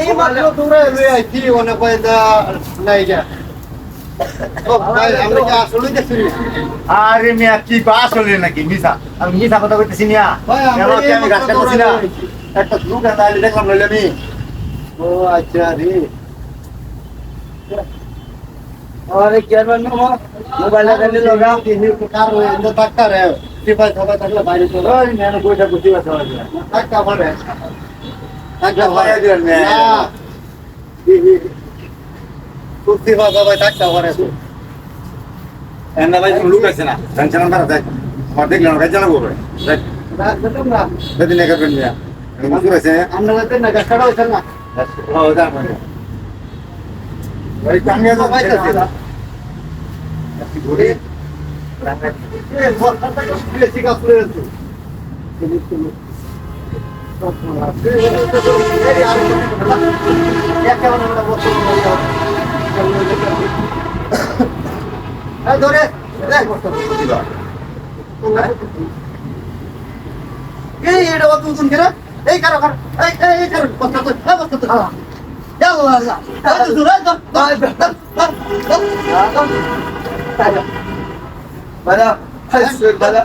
এই মাত্র দৌড়ে লয়ে আইছি ওনে নাই যা কি আসলে আরে মিয়া কি বাস হলে নাকি? মিসা আমি মিসা কথা কইতেছি মিয়া। কি আমি গাছ কাটতেছি না। একটা লোক আইলে দেখলাম নইলে আমি। ও আচ্ছা রে। अरे क्या बनना हो मोबाइल करने लगा কার ওই ইন্দো টাকা রে টিপাই সবাই থাকলে বাইরে চলো ওই মেয়ে কইটা বুঝি বাসা টাকা ভরে টাকা টাকা ভরে ভরে দিবেন মেয়ে। না কুর্তি বাবা ভাই টাকা ভরে এন্না ভাই কোন লোক আছে না টেনশন না দেখ আমার দেখলাম কাজ জানা বলবে দেখ রাখবেন না বেদিন একা করবেন মিয়া মজুর আছে আমরা তো না গাছটা হইছে না ও দা ধরে এই এটা কেন এই কারও কারও। এই কারও বস্তা তো বস্তা তো بلا حس بلا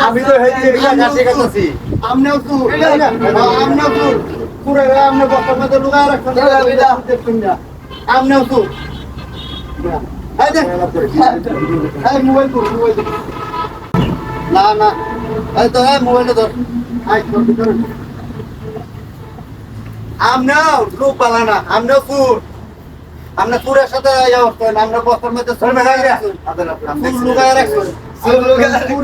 আমি তো আমনেও তো আমনেও তো পুরো আমনে বক্তার মধ্যে লুকায় রাখছেন আমনেও তো মোবাইল তো মোবাইল না না এই তো এই মোবাইলটা ধর আমনেও লোক পালা না আমনেও ফুল আমরা পুরের সাথে আমরা বস্তার মধ্যে। ফুল লুকায় রাখছেন ফুল লুকায় রাখছেন,